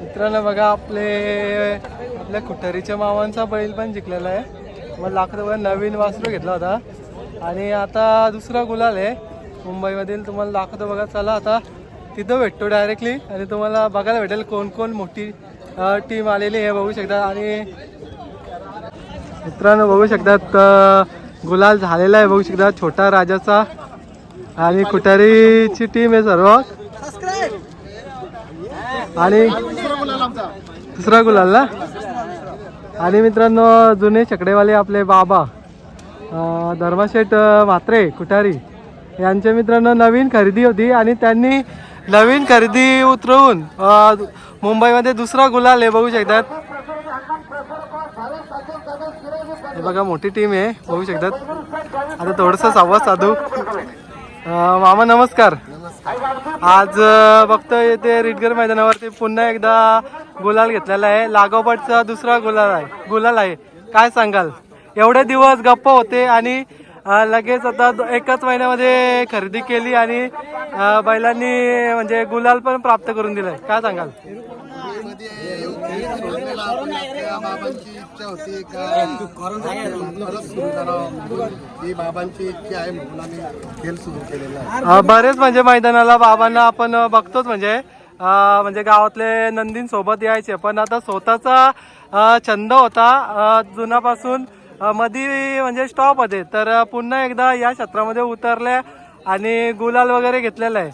मित्रांनो बघा आपले आपल्या कुठारीच्या मामांचा बैल पण जिंकलेला आहे. मग लाकडं बघा नवीन वासरू घेतला होता. आणि आता दुसरा गुलाल आहे. मुंबईमधील तुम्हाला दाखवतो बघा चला आता. तिथं भेटतो डायरेक्टली आणि तुम्हाला बघायला भेटेल कोण कोण मोठी टीम आलेली आहे बघू शकता. आणि मित्रांनो बघू शकतात गुलाल झालेला आहे बघू शकता छोटा राजाचा. आणि कुठारीची टीम आहे सर्व. आणि दुसरा गुलाल ना? आणि मित्रांनो जुने छकडेवाले आपले बाबा धर्माशेठ म्हात्रे कुठारी यांच्या मित्रांनो नवीन खरेदी होती आणि त्यांनी नवीन खरेदी उतरवून मुंबईमध्ये दुसरा गुलाल आहे बघू शकतात. हे बघा मोठी टीम आहे बघू शकतात. आता थोडंसं संवाद साधू. मामा नमस्कार. आज बघतो बघतोय येते रिटगर मैदानावरती पुन्हा एकदा गुलाल घेतलेला आहे. लागोपाठचा दुसरा गुलाल आहे. गुलाल आहे. काय सांगाल? एवढे दिवस गप्प होते आणि लगेच आता एकाच महिन्यामध्ये खरेदी केली आणि बैलांनी म्हणजे गुलाल पण प्राप्त करून दिलाय. काय सांगाल? मध्ये आपल्या बाबांची इच्छा होती का? परत सुरू करावं ही बाबांची इच्छा आहे म्हणून आम्ही खेळ सुरू केलेला आहे. अ, बरेच म्हणजे मैदानाला बाबांना आपण अ, बघतोच म्हणजे. अ, म्हणजे गावातले नंदीन सोबत यायचे पण आता स्वतःचा अ, छंद होता अ, जुनापासून अ, मधी म्हणजे स्टॉप होते तर अ, पुन्हा एकदा या क्षेत्रामध्ये उतरले आणि गुलाल वगैरे घेतलेला आहे.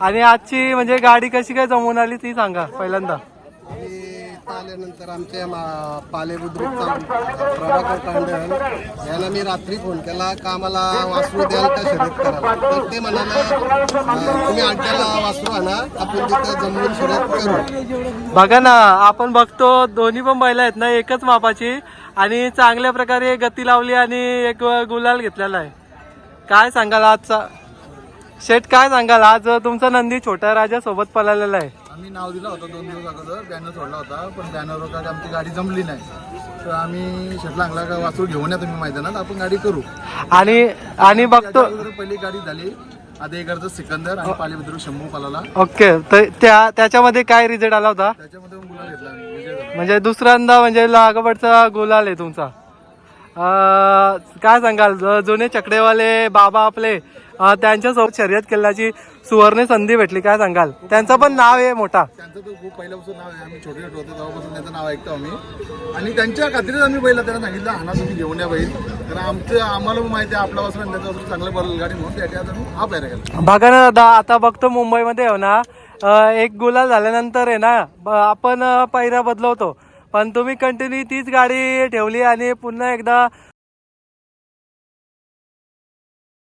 आणि आजची म्हणजे गाडी कशी काय जमवून आली ती सांगा पहिल्यांदा. आणि इथं आल्यानंतर आमचे मा- पाले बुद्रुकचा प्रभाकर तांडण यांना मी रात्री फोन केला का मला वासरू द्याल का शर्यत करायला? तर ते म्हणाले तुम्ही अड्ड्याला वासरू आणा आपण तिथं जमवून शर्यत करू. बघा ना आपण बघतो दोन्ही पण बैल आहेत ना एकच मापाची आणि चांगल्या प्रकारे गती लावली आणि एक गुलाल घेतलेला आहे. काय सांगाल आजचा? शेठ काय सांगाल? आज तुमचा नंदी छोट्या राजा सोबत पळालेला आहे. आम्ही नाव दिलं होतं दोन दिवस अगोदर. बॅनर सोडला होता पण बॅनरवर काय आमची गाडी जमली नाही. तर आम्ही शेटलांगला का वाचून घेऊन या तुम्ही मैदानात आपण गाडी करू. आणि आणि बघतो अगोदर पहिली गाडी झाली. आधी एकडचं सिकंदर आणि पालीबद्दल शंभू पालाला. ओके तर त्या त्याच्यामध्ये काय रिझल्ट आला होता? त्याच्यामध्ये गुलाल घेतला आम्ही. विजय झाला. म्हणजे दुसऱ्यांदा म्हणजे लागवडचा गुलाल आहे तुमचा. काय सांगाल? ज- जुने चकडेवाले बाबा आपले अं, त्यांच्यासोबत शर्यत केल्याची सुवर्ण संधी भेटली काय सांगाल? त्यांचं पण नाव आहे मोठा. त्यांचं तर खूप पहिल्यापासून नाव आहे. आम्ही छोटे छोटे होतो तेव्हापासून त्यांचं नाव ऐकतो आम्ही. आणि त्यांच्या खात्रीच आम्ही पहिला त्यांना सांगितलं हा ना तुम्ही घेऊन या बैल तर आमचं आम्हाला माहिती आहे आपला वासरा आणि त्याचा वासरा चांगलं बरं गाडी म्हणून त्याच्या आम्ही हा केला बघा ना दादा आता बघतो मुंबईमध्ये हो ना एक गुलाल झाल्यानंतर आहे ना आपण पायऱ्या बदलवतो. पण तुम्ही कंटिन्यू तीच गाडी ठेवली आणि पुन्हा एकदा